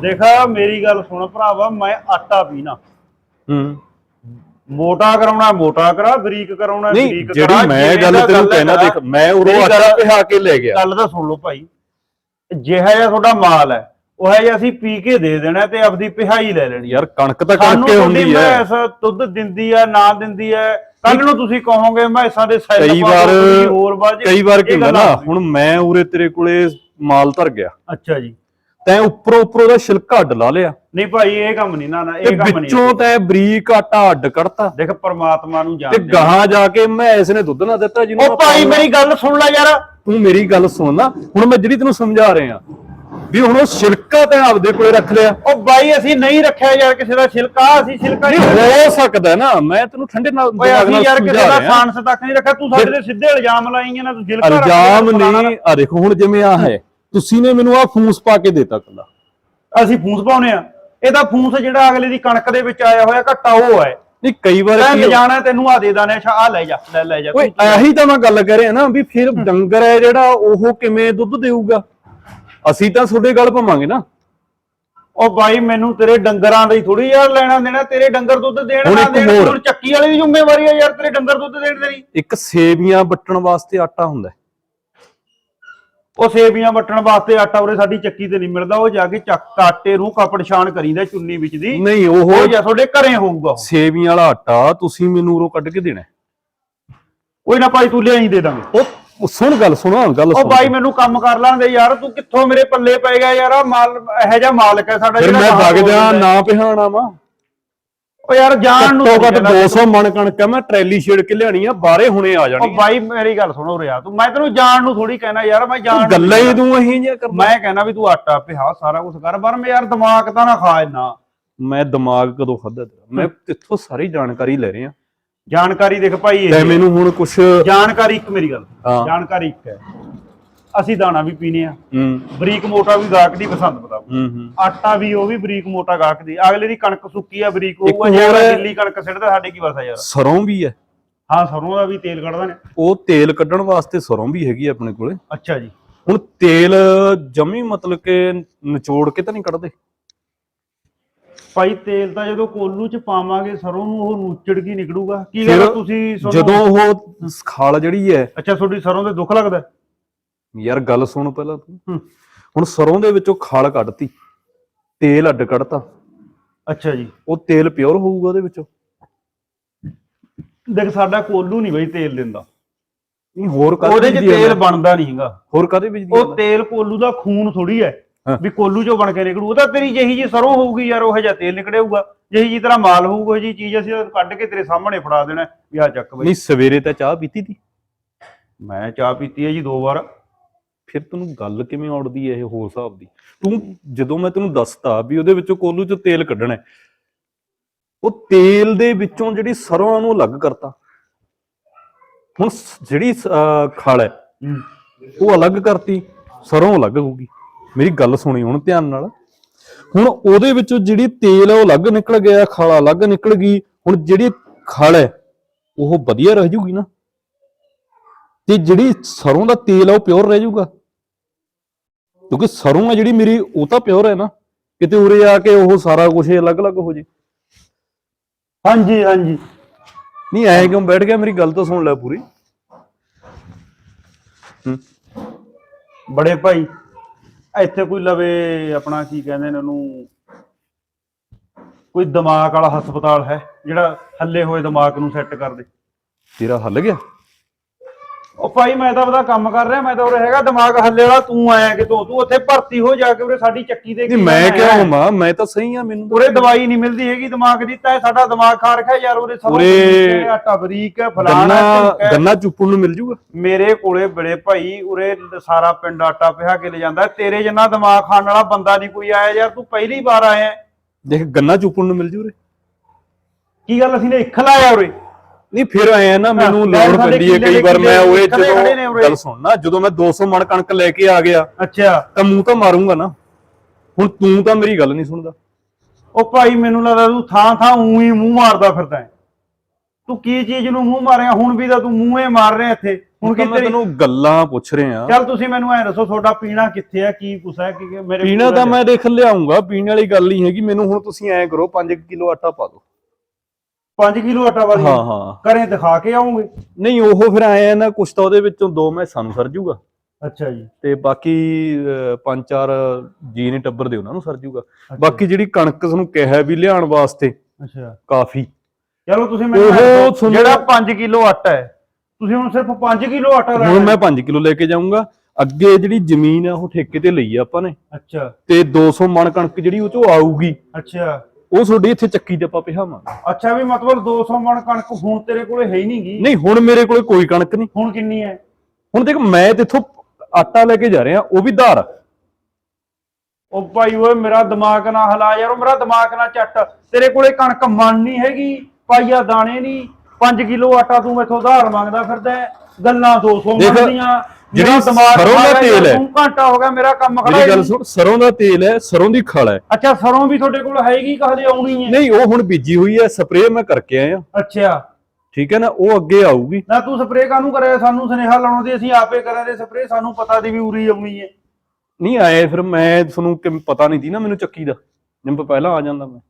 ਦੇਖਾ ਮੇਰੀ ਗੱਲ ਸੁਣ ਭਰਾਵਾ ਮੈਂ ਆਟਾ ਪੀਣਾ। ਹੂੰ। ਮੋਟਾ ਕਰਾਉਣਾ ਮੋਟਾ ਕਰਾ ਬਰੀਕ ਕਰਾਉਣਾ ਨਹੀਂ ਬਰੀਕ ਜਿਹੜੀ ਕਰਾ, ਮੈਂ ਜਿਵੇਂ ਗੱਲ ਦਾ ਤੈਨੂੰ ਹੈ ਕਹਿਣਾ। ਦੇਖ ਮੈਂ ਉਰੋਂ ਮੇਰੀ ਆਟਾ ਗੱਲ- ਪਿਹਾ ਕੇ ਲੈ ਗਿਆ। ਗੱਲ ਤਾਂ ਸੁਣ ਲਓ ਭਾਈ। ਜਿਹੜਾ ਜਿਹਾ ਤੁਹਾਡਾ ਮਾਲ ਹੈ ਉਹ ਹੈ ਅਸੀਂ ਪੀ ਕੇ ਦੇ ਦੇਣਾ ਤੇ ਆਪਦੀ ਪਿਹਾਈ ਲੈ ਲੈਣੀ ਯਾਰ ਕਣਕ ਤਾਂ ਸਾਨੂੰ ਕਣਕੇ ਤੁਹਾਡੀ ਹੁੰਦੀ ਹੈ। ਮੈਸ ਦੁੱਧ ਦਿੰਦੀ ਹੈ ਨਾ ਦਿੰਦੀ ਹੈ। ਕੱਲ ਨੂੰ ਤੁਸੀਂ ਕਹੋਗੇ ਮੈਸਾਂ ਦੇ ਸੈੱਲ ਕਈ ਵਾਰ ਹੋਰ ਬਾਜ ਕਈ ਵਾਰ ਕੀ ਹੁੰਦਾ ਨਾ। ਹੁਣ ਮੈਂ ਉਰੇ ਤੇਰੇ ਕੋਲੇ ਮਾਲ ਧਰ ਗਿਆ। ਅੱਛਾ ਜੀ। ਤੈਂ ਉੱਪਰੋਂ ਉੱਪਰੋਂ ਦਾ ਛਿਲਕਾ ਅੱਡ ਲਾ ਲਿਆ। ਨਹੀਂ ਭਾਈ ਇਹ ਕੰਮ ਨਹੀਂ ਨਾ ਨਾ ਤੇ ਇਹ ਕੰਮ ਨਹੀਂ ਵਿੱਚੋਂ ਤੈਂ ਬਰੀਕ ਆਟਾ ਅੱਡ ਕੱਢਤਾ। ਦੇਖ ਪ੍ਰਮਾਤਮਾ ਨੂੰ ਤੇ ਜਾਣਦੇ ਗਾਹਾਂ ਜਾ ਕੇ ਮੈਂ ਇਸ ਨੇ ਦੁੱਧ ਨਾ ਦਿੱਤਾ ਜਿਹਨੂੰ ਉਹ ਭਾਈ ਮੇਰੀ ਗੱਲ ਸੁਣ ਲੈ ਯਾਰ। ਤੂੰ ਮੇਰੀ ਗੱਲ ਸੁਣ ਨਾ। ਹੁਣ ਮੈਂ ਜਿਹੜੀ ਤੈਨੂੰ ਸਮਝਾ ਰਿਹਾ ਵੀ ਹੁਣ ਉਹ ਛਿਲਕਾ ਤੈਂ ਆਪਦੇ ਕੋਲੇ ਰੱਖ ਲਿਆ। ਉਹ ਬਾਈ ਅਸੀਂ ਨਹੀਂ ਰੱਖਿਆ ਯਾਰ ਕਿਸੇ ਦਾ ਛਿਲਕਾ ਅਸੀਂ ਛਿਲਕਾ ਨਹੀਂ ਨਹੀਂ ਹੋ ਸਕਦਾ ਨਾ। ਮੈਂ ਤੈਨੂੰ ਠੰਡੇ ਨਾਲ ਓਏ ਦਿਮਾਗ ਅਸੀਂ ਨਾਲ ਯਾਰ ਕਿਸੇ ਸਮਝਾ ਦਾ ਰਿਹਾ। ਸਾਂਸ ਤੱਕ ਨਹੀਂ ਰੱਖਿਆ ਤੂੰ ਸਾਡੇ ਤੇ ਸਿੱਧੇ ਇਲਜ਼ਾਮ ਲਾਈਆਂ ਨਾ ਤੂੰ ਛਿਲਕਾ ਰੱਖ ਲਿਆ, ਇਲਜ਼ਾਮ ਫਲਾਣਾ ਨਹੀਂ। ਆ ਦੇਖੋ ਹੁਣ ਜਿਵੇਂ ਆ ਹੈ ਤੁਸੀਂ ਨੇ ਮੈਨੂੰ ਆ ਫੂਸ ਪਾ ਕੇ ਦੇਤਾ ਕੱਲਾ। ਅਸੀਂ ਫੂਸ ਪਾਉਨੇ ਆ। ਇਹਦਾ ਫੂਸ ਜਿਹੜਾ ਅਗਲੇ ਦੀ ਕਣਕ ਦੇ ਵਿੱਚ ਆਇਆ ਹੋਇਆ ਘੱਟਾ ਉਹ ਹੈ। ਨਹੀਂ ਕਈ ਵਾਰ ਤੈਂ ਕੀ ਲਿਜਾਣਾ ਤੈਨੂੰ ਆ ਦੇ ਦਾਨੇ ਅੱਛਾ ਆ ਲੈ ਜਾ ਲੈ ਲੈ ਜਾ ਓਏ ਇਹੀ ਤਾਂ ਮੈਂ ਗੱਲ ਕਰ ਰਿਹਾ ਨਾ ਵੀ ਫਿਰ ਡੰਗਰ ਹੈ ਜਿਹੜਾ ਉਹ ਕਿਵੇਂ ਦੁੱਧ ਦੇਊਗਾ? ਅਸੀਂ ਤਾਂ ਤੁਹਾਡੇ ਗੱਲ ਪਵਾਂਗੇ ਨਾ। ਉਹ ਬਾਈ ਮੈਨੂੰ ਤੇਰੇ ਡੰਗਰਾਂ ਦਾ ਹੀ ਥੋੜੀ ਯਾਰ ਲੈਣਾ ਦੇਣਾ ਤੇਰੇ ਡੰਗਰ ਦੁੱਧ ਦੇਣ ਨਾ ਦੇਣ ਚੱਕੀ ਵਾਲੀ ਦੀ ਜ਼ਿੰਮੇਵਾਰੀ ਹੈ ਯਾਰ ਤੇਰੇ ਡੰਗਰ ਦੁੱਧ ਦੇਣ ਤੇਰੀ। ਇੱਕ ਸੇਵੀਆਂ ਵੱਟਣ ਵਾਸਤੇ ਆਟਾ ਹੁੰਦਾ। ਉਹ ਸੇਬੀਆਂ ਵੱਟਣ ਵਾਸਤੇ ਆਟਾ ਉਰੇ ਸਾਡੀ ਚੱਕੀ ਤੇ ਨਹੀਂ ਮਿਲਦਾ ਉਹ ਜਾ ਕੇ ਚੱਕ ਆਟੇ ਨੂੰ ਕਪੜ ਛਾਣ ਕਰੀਦਾ ਚੁੰਨੀ ਵਿੱਚ ਦੀ ਨਹੀਂ ਉਹ ਉਹ ਜਾਂ ਤੁਹਾਡੇ ਘਰੇ ਹੋਊਗਾ ਉਹ। ਸੇਵੀਆਂ ਵਾਲਾ ਆਟਾ ਤੁਸੀਂ ਮੈਨੂੰ ਉਰੋਂ ਕੱਢ ਕੇ ਦੇਣਾ ਹੈ। ਕੋਈ ਨਾ ਭਾਈ ਤੂੰ ਲਿਆਈ ਦੇ ਦਾਂਗੇ ਉਹ ਉਹ ਸੁਣ ਗੱਲ ਸੁਣੋ ਗੱਲ ਉਹ ਸੁਣ ਬਾਈ ਮੈਨੂੰ ਕੰਮ ਕਰ ਲਾਂਦੇ ਯਾਰ ਤੂੰ ਕਿੱਥੋਂ ਮੇਰੇ ਪੱਲੇ ਪੈ ਗਿਆ ਯਾਰ ਆ ਮਾਲ ਇਹੋ ਜਿਹਾ ਮਾਲਕ ਹੈ ਸਾਡਾ ਫਿਰ ਮੈਂ ਹੈ। ਨਾ ਪਿਹਾਣਾ ਵਾ ਉਹ ਯਾਰ ਜਾਣ ਨੂੰ ਘੱਟੋ ਘੱਟ ਥੋੜ੍ਹੀ ਗੱਲ- 200 ਮਣ ਕਣਕ ਆ ਮੈਂ ਟਰੈਲੀ ਛੇੜ ਕੇ ਲਿਆਣੀ ਆ ਬਾਹਰੇ ਹੁਣੇ ਆ ਉਹ ਜਾਣੀ ਬਾਈ ਮੇਰੀ ਗੱਲ ਸੁਣੋ ਰਿਆ ਤੂੰ ਮੈਂ ਤੈਨੂੰ ਜਾਣ ਨੂੰ ਥੋੜੀ ਕਹਿਣਾ ਯਾਰ ਮੈਂ ਜਾਣ ਨੂੰ ਗੱਲਾਂ ਹੀ ਤੂੰ ਅਹੀਂ ਜਿਹਾ ਕਰਦਾ। ਮੈਂ ਕਹਿਣਾ ਵੀ ਤੂੰ ਆਟਾ ਪਿਹਾ ਸਾਰਾ ਕੁਝ ਕਰ ਪਰ ਮੈਂ ਯਾਰ ਦਿਮਾਗ ਤਾਂ ਨਾ ਖਾ ਇੰਨਾ। ਮੈਂ ਦਿਮਾਗ ਕਦੋਂ ਖਾਦਾ ਤੇਰਾ? ਮੈਂ ਤਿੱਥੋਂ ਸਾਰੀ ਜਾਣਕਾਰੀ ਲੈ ਰਿਹਾ। ਜਾਣਕਾਰੀ ਦੇਖ ਭਾਈ ਇਹ ਤੇ ਮੈਨੂੰ ਹੁਣ ਕੁਛ ਜਾਣਕਾਰੀ ਇੱਕ ਮੇਰੀ ਗੱਲ ਹਾਂ। ਜਾਣਕਾਰੀ ਇੱਕ ਹੈ। ਅਸੀਂ ਦਾਣਾ ਵੀ ਪੀਨੇ ਆ। ਹੂੰ। ਬਰੀਕ ਮੋਟਾ ਵੀ ਗਾਹਕ ਦੀ ਪਸੰਦ ਪਤਾ ਹੂੰ ਹੂੰ। ਆਟਾ ਵੀ ਉਹ ਵੀ ਬਰੀਕ ਮੋਟਾ ਗਾਹਕ ਦੀ। ਅਗਲੇ ਦੀ ਕਣਕ ਸੁੱਕੀ ਆ ਬਰੀਕ ਇੱਕ ਹੋਊਗਾ ਹੋਰ ਜਿਹੜਾ ਗਿੱਲੀ ਕਣਕ ਸਿੱਟਦਾ ਸਾਡੇ ਕੀ ਵਸਾ ਯਾਰ। ਸਰੋਂ ਵੀ ਹੈ। ਹਾਂ ਸਰੋਂ ਦਾ ਵੀ ਤੇਲ ਕੱਢਦਾ ਨੇ। ਉਹ ਤੇਲ ਕੱਢਣ ਵਾਸਤੇ ਸਰੋਂ ਵੀ ਹੈਗੀ ਆ ਆਪਣੇ ਕੋਲੇ। ਅੱਛਾ ਜੀ। ਹੁਣ ਤੇਲ ਜਮੀ ਮਤਲਬ ਕਿ ਨਿਚੋੜ ਕੇ ਤਾਂ ਨਹੀਂ ਕੱਢਦੇ? ਭਾਈ ਤੇਲ ਤਾਂ ਜਦੋਂ ਕੋਲੂ ਚ ਪਾਵਾਂਗੇ ਸਰੋਂ ਨੂੰ ਉਹ ਨੂਚੜ ਕੀ ਨਿਕਲੂਗਾ। ਕੀ ਫਿਰ ਗੱਲ ਤੁਸੀਂ ਸਰੋਂ- ਜਦੋਂ ਉਹ ਖਾਲ ਜਿਹੜੀ ਹੈ। ਅੱਛਾ ਤੁਹਾਡੀ ਸਰੋਂ ਦੇ ਦੁੱਖ ਲੱਗਦਾ? ਯਾਰ ਗੱਲ ਸੁਣ ਪਹਿਲਾਂ ਤੂੰ। ਹੁਣ ਸਰੋਂ ਦੇ ਵਿੱਚੋਂ ਖਾਲ ਕੱਢਤੀ ਤੇਲ ਅੱਡ ਕੱਢਤਾ। ਅੱਛਾ ਜੀ। ਉਹ ਤੇਲ ਪਿਓਰ ਹੋਊਗਾ ਉਹਦੇ ਵਿੱਚੋਂ। ਦੇਖ ਸਾਡਾ ਕੋਲੂ ਨਹੀਂ ਬਈ ਤੇਲ ਦਿੰਦਾ। ਨਹੀਂ ਹੋਰ ਕਾਹਦੇ ਉਹਦੇ ਚ ਦੀ ਤੇਲ? ਬਣਦਾ ਨਹੀਂ ਹੈਗਾ। ਹੋਰ ਕਾਦੇ ਵਿੱਚ ਦੀ ਉਹ ਤੇਲ ਕੋਲੂ ਦਾ ਖੂਨ ਥੋੜੀ ਹੈ। ਵੀ ਕੋਲੂ ਚੋਂ ਬਣ ਕੇ ਨਿਕਲੂ। ਉਹ ਤਾਂ ਤੇਰੀ ਜਿਹੀ ਜੀ ਸਰੋਂ ਹੋਊਗੀ ਯਾਰ ਉਹ ਜਿਹਾ ਤੇਲ ਨਿਕੜੇਊਗਾ ਜਿਹੀ ਜੀ ਤਰ੍ਹਾਂ ਮਾਲ ਹੋਊਗਾ ਜੀ ਚੀਜ਼ ਅਸੀਂ ਉਹ ਕੱਢ ਕੇ ਤੇਰੇ ਸਾਹਮਣੇ ਫੜਾ ਦੇਣਾ ਵੀ ਆ ਚੱਕ ਬਈ। ਨਹੀਂ ਸਵੇਰੇ ਤਾਂ ਚਾਹ ਪੀਤੀ ਤੀ? ਮੈਂ ਚਾਹ ਪੀਤੀ ਹੈ ਜੀ ਦੋ ਵਾਰ। ਫਿਰ ਤੈਨੂੰ ਗੱਲ ਕਿਵੇਂ ਆਉਂਦੀ ਹੈ ਇਹ ਹੋਰ ਹਿਸਾਬ ਦੀ? ਤੂੰ ਜਦੋਂ ਮੈਂ ਤੈਨੂੰ ਦੱਸਤਾ ਵੀ ਉਹਦੇ ਵਿੱਚੋਂ ਕੋਲੂ ਚੋਂ ਤੇਲ ਕੱਢਣਾ ਹੈ, ਉਹ ਤੇਲ ਦੇ ਵਿੱਚੋਂ ਜਿਹੜੀ ਸਰੋਂ ਨੂੰ ਅਲੱਗ ਕਰਤਾ। ਹੁਣ ਜਿਹੜੀ ਖਲ ਹੈ ਉਹ ਅਲੱਗ ਕਰਤੀ ਸਰੋਂ ਅਲੱਗ ਹੋਊਗੀ। ਮੇਰੀ ਗੱਲ ਸੁਣੀ ਹੁਣ ਧਿਆਨ ਨਾਲ। ਹੁਣ ਉਹਦੇ ਵਿੱਚੋਂ ਜਿਹੜੀ ਤੇਲ ਹੈ ਉਹ ਅਲੱਗ ਨਿਕਲ ਗਿਆ ਖਾਲਾ ਅਲੱਗ ਨਿਕਲ ਗਈ ਹੁਣ ਜਿਹੜੀ ਖਲ ਹੈ ਉਹ ਵਧੀਆ ਰਹਿ ਜੂਗੀ ਨਾ। ਤੇ ਜਿਹੜੀ ਸਰੋਂ ਦਾ ਤੇਲ ਹੈ ਉਹ ਪਿਓਰ ਰਹਿ ਜੂਗਾ। ਕਿਉਂਕਿ ਸਰੋਂ ਹੈ ਜਿਹੜੀ ਮੇਰੀ, ਉਹ ਤਾਂ ਪਿਓਰ ਹੈ ਨਾ। ਕਿਤੇ ਉਰੇ ਆ ਕੇ ਉਹ ਸਾਰਾ ਕੁਝ ਅਲੱਗ-ਅਲੱਗ ਹੋ ਜੇ। ਹਾਂਜੀ ਹਾਂਜੀ। ਨਹੀਂ, ਐ ਕਿਉਂ ਬੈਠ ਗਿਆ? ਮੇਰੀ ਗੱਲ ਤਾਂ ਸੁਣ ਲੈ ਪੂਰੀ। ਹੂੰ। ਬੜੇ ਭਾਈ, ਇੱਥੇ ਕੋਈ ਲਵੇ ਆਪਣਾ ਕੀ ਕਹਿੰਦੇ ਨੇ ਉਹਨੂੰ। ਕੋਈ ਦਿਮਾਗ ਵਾਲਾ ਹਸਪਤਾਲ ਹੈ, ਜਿਹੜਾ ਹੱਲੇ ਹੋਏ ਦਿਮਾਗ ਨੂੰ ਸੈੱਟ ਕਰ ਦੇ। ਤੇਰਾ ਹੱਲ ਗਿਆ? ਉਹ ਭਾਈ ਮੈਂ ਤਾਂ ਉਹਦਾ ਕੰਮ ਕਰ ਰਿਹਾ ਮੈਂ ਤਾਂ ਉਰੇ ਹੈਗਾ ਦਿਮਾਗ ਹੱਲੇ ਵਾਲਾ ਤੂੰ ਆਇਆ ਕਿਤੋਂ? ਤੂੰ ਉੱਥੇ ਭਰਤੀ ਹੋ ਜਾ ਕੇ ਉਰੇ ਸਾਡੀ ਚੱਕੀ ਦੇ ਨਹੀਂ ਮੈਂ ਹੈ? ਹੁਮਾ ਮੈਂ ਤਾਂ ਸਹੀ ਆ ਮੈਨੂੰ ਉਰੇ ਦਵਾਈ ਨਹੀਂ ਮਿਲਦੀ ਹੈਗੀ ਦਿਮਾਗ ਦੀ ਤਾਂ ਸਾਡਾ ਦਿਮਾਗ ਖਾ ਰੱਖਿਆ ਯਾਰ ਉਰੇ ਸਭ ਉਰੇ ਆਟਾ ਬਰੀਕ ਹੈ ਫਲਾਣਾ ਗੰਨਾ ਚੁੱਪਣ ਨੂੰ ਮਿਲ ਜੂਗਾ? ਮੇਰੇ ਕੋਲੇ ਬੜੇ ਭਾਈ ਉਰੇ ਸਾਰਾ ਪਿੰਡ ਆਟਾ ਪਿਹਾ ਕੇ ਲੈ ਜਾਂਦਾ। ਤੇਰੇ ਜਿੰਨਾ ਦਿਮਾਗ ਖਾਣ ਵਾਲਾ ਬੰਦਾ ਨਹੀਂ ਕੋਈ ਆਇਆ ਯਾਰ ਤੂੰ ਪਹਿਲੀ ਵਾਰ ਆਇਆ। ਦੇਖ ਗੰਨਾ ਚੁੱਪਣ ਨੂੰ ਮਿਲ ਜੂ ਰੇ ਕੀ ਗੱਲ ਅਸੀਂ ਨੇ ਇੱਕ ਲਾਇਆ ਉਰੇ? ਨਹੀਂ ਫਿਰ ਆਏ ਆ ਨਾ ਮੈਨੂੰ ਲੋੜ ਪੈਂਦੀ ਹੈ ਕਈ ਵਾਰ ਮੈਂ ਉਹ ਜਦੋਂ। ਗੱਲ ਸੁਣ ਨਾ ਜਦੋਂ ਮੈਂ 200 ਮਣ ਕਣਕ ਲੈ ਕੇ ਆ ਗਿਆ ਅੱਛਾ। ਤਾਂ ਮੂੰਹ ਤਾਂ ਮਾਰੂੰਗਾ ਨਾ। ਹੁਣ ਤੂੰ ਤਾਂ ਮੇਰੀ ਗੱਲ ਨਹੀਂ ਸੁਣਦਾ। ਉਹ ਭਾਈ ਮੈਨੂੰ ਲੱਗਦਾ ਤੂੰ ਥਾਂ ਥਾਂ ਊਂ ਹੀ ਮੂੰਹ ਮਾਰਦਾ ਫਿਰਦਾ ਹੈ। ਤੂੰ ਕੀ ਚੀਜ਼ ਨੂੰ ਮੂੰਹ ਮਾਰਿਆ? ਹੁਣ ਵੀ ਤਾਂ ਤੂੰ ਮੂੰਹੇ ਮਾਰ ਰਿਹਾ ਇੱਥੇ। ਹੁਣ ਕੀ ਤੇਰੀ ਤੈਨੂੰ ਗੱਲਾਂ ਪੁੱਛ ਰਿਹਾ। ਚੱਲ ਤੁਸੀਂ ਮੈਨੂੰ ਐ ਦੱਸੋ ਤੁਹਾਡਾ ਪੀਣਾ ਕਿੱਥੇ ਹੈ ਕੀ ਕੁਛ ਹੈ ਕਿ ਮੇਰੇ ਪੀਣਾ ਤਾਂ ਮੈਂ ਦੇਖ ਲਿਆਉਂਗਾ। ਪੀਣ ਵਾਲੀ ਗੱਲ ਨਹੀਂ ਹੈਗੀ। ਮੈਨੂੰ ਹੁਣ ਤੁਸੀਂ ਐਂ ਕਰੋ 5 ਕਿਲੋ ਆਟਾ ਪਾ ਦਿਓ। 5 ਕਿਲੋ ਆਟਾ ਵਾਲੀ ਹਾਂ ਹਾਂ। ਕਰੇ ਦਿਖਾ ਕੇ ਆਉਂਗੇ। ਨਹੀਂ ਉਹ ਫਿਰ ਆਏ ਆ ਨਾ ਕੁਛ ਤਾਂ ਉਹਦੇ ਵਿੱਚੋਂ ਦੋ ਮੈਂ ਸਾਨੂੰ ਸਰ ਜੂਗਾ। ਅੱਛਾ ਜੀ। ਤੇ ਬਾਕੀ ਅਹ, ਪੰਜ ਚਾਰ ਜੀ ਨੇ ਟੱਬਰ ਦੇ ਉਹਨਾਂ ਨੂੰ ਸਰ ਜੂਗਾ। ਬਾਕੀ ਜਿਹੜੀ ਕਣਕ ਤੁਹਾਨੂੰ ਕਿਹਾ ਵੀ ਲਿਆਉਣ ਵਾਸਤੇ ਅੱਛਾ। ਕਾਫੀ। ਚਲੋ ਤੁਸੀਂ ਮੈਨੂੰ ਉਹ ਐਂ ਦੱਸੋ, ਤੁਹਾਨੂੰ- ਜਿਹੜਾ 5 ਕਿਲੋ ਆਟਾ ਹੈ ਤੁਸੀਂ ਹੁਣ ਸਿਰਫ 5 ਕਿਲੋ ਆਟਾ ਲੈਣਾ ਹੁਣ? ਮੈਂ 5 ਕਿਲੋ ਲੈ ਕੇ ਜਾਊਂਗਾ। ਅੱਗੇ ਜਿਹੜੀ ਜ਼ਮੀਨ ਆ ਉਹ ਠੇਕੇ ਤੇ ਲਈ ਆ ਆਪਾਂ ਨੇ। ਅੱਛਾ। ਤੇ 200 ਮਣ ਕਣਕ ਜਿਹੜੀ ਉਹ ਚੋਂ ਆਊਗੀ। ਅੱਛਾ। ਉਹ ਤੁਹਾਡੀ ਇੱਥੇ ਚੱਕੀ ਤੇ ਆਪਾਂ ਪਿਹਾਵਾਂਗੇ ਅੱਛਾ ਵੀ ਮਤਲਬ 200 ਮਣ ਕਣਕ ਹੁਣ ਤੇਰੇ ਕੋਲੇ ਹੈ ਹੀ ਨਹੀਂਗੀ ਨਹੀਂ ਹੁਣ ਮੇਰੇ ਕੋਲੇ ਕੋਈ ਕਣਕ ਨਹੀਂ। ਹੁਣ ਕਿੰਨੀ ਹੈ? ਹੁਣ ਦੇਖ ਮੈਂ ਤੇ ਇੱਥੋਂ ਆਟਾ ਲੈ ਕੇ ਜਾ ਰਿਹਾ ਉਹ ਵੀ ਧਾਰ। ਉਹ ਭਾਈ ਓਏ ਮੇਰਾ ਦਿਮਾਗ ਨਾ ਹਿਲਾ ਯਾਰ ਉਹ ਮੇਰਾ ਦਿਮਾਗ ਨਾ ਚੱਟ। ਤੇਰੇ ਕੋਲੇ ਕਣਕ ਮਣ ਨਹੀਂ ਹੈਗੀ ਪਾਈਆ ਦਾਣੇ ਨਹੀਂ। 5 ਕਿਲੋ ਆਟਾ ਤੂੰ ਮੈਥੋਂ ਉਧਾਰ ਮੰਗਦਾ ਫਿਰਦਾ। ਗੱਲਾਂ 200 ਦੇਖ, ਮੰਗਦੀਆਂ ਜਿਹੜੀ ਸਰੋਂ ਦਾ ਤੇਲ ਹੈ। ਘੰਟਾ ਹੋ ਗਿਆ ਮੇਰਾ ਕੰਮ ਖੜਾ ਮੇਰੀ ਗੱਲ ਸੁਣ ਸਰੋਂ ਦਾ ਤੇਲ ਹੈ ਸਰੋਂ ਦੀ ਖਲ ਹੈ। ਅੱਛਾ ਸਰੋਂ ਵੀ ਤੁਹਾਡੇ ਕੋਲ ਹੈਗੀ ਕਹਦੇ ਆਉਣੀ ਹੈ। ਨਹੀਂ ਉਹ ਹੁਣ ਬੀਜੀ ਹੋਈ ਹੈ ਸਪਰੇਅ ਮੈਂ ਕਰਕੇ ਆਇਆ। ਅੱਛਾ। ਠੀਕ ਹੈ ਨਾ ਉਹ ਅੱਗੇ ਆਊਗੀ। ਨਾ ਤੂੰ ਸਪਰੇਅ ਕਾਹਨੂੰ ਕਰਿਆ? ਸਾਨੂੰ ਸੁਨੇਹਾ ਲਾਉਣ ਦੀ ਅਸੀਂ ਆਪੇ ਕਰਾਂ ਦੇ ਸਪਰੇਅ ਸਾਨੂੰ ਪਤਾ ਦੀ ਵੀ ਉਰੀ ਆਉਣੀ ਹੈ। ਨਹੀਂ ਆਏ ਫਿਰ ਮੈਂ ਤੁਹਾਨੂੰ ਕਿ ਪਤਾ ਨਹੀਂ ਸੀ ਨਾ ਮੈਨੂੰ ਚੱਕੀ ਦਾ। ਜਿੰਮ ਪਹਿਲਾਂ ਆ ਜਾਂਦਾ ਮੈਂ।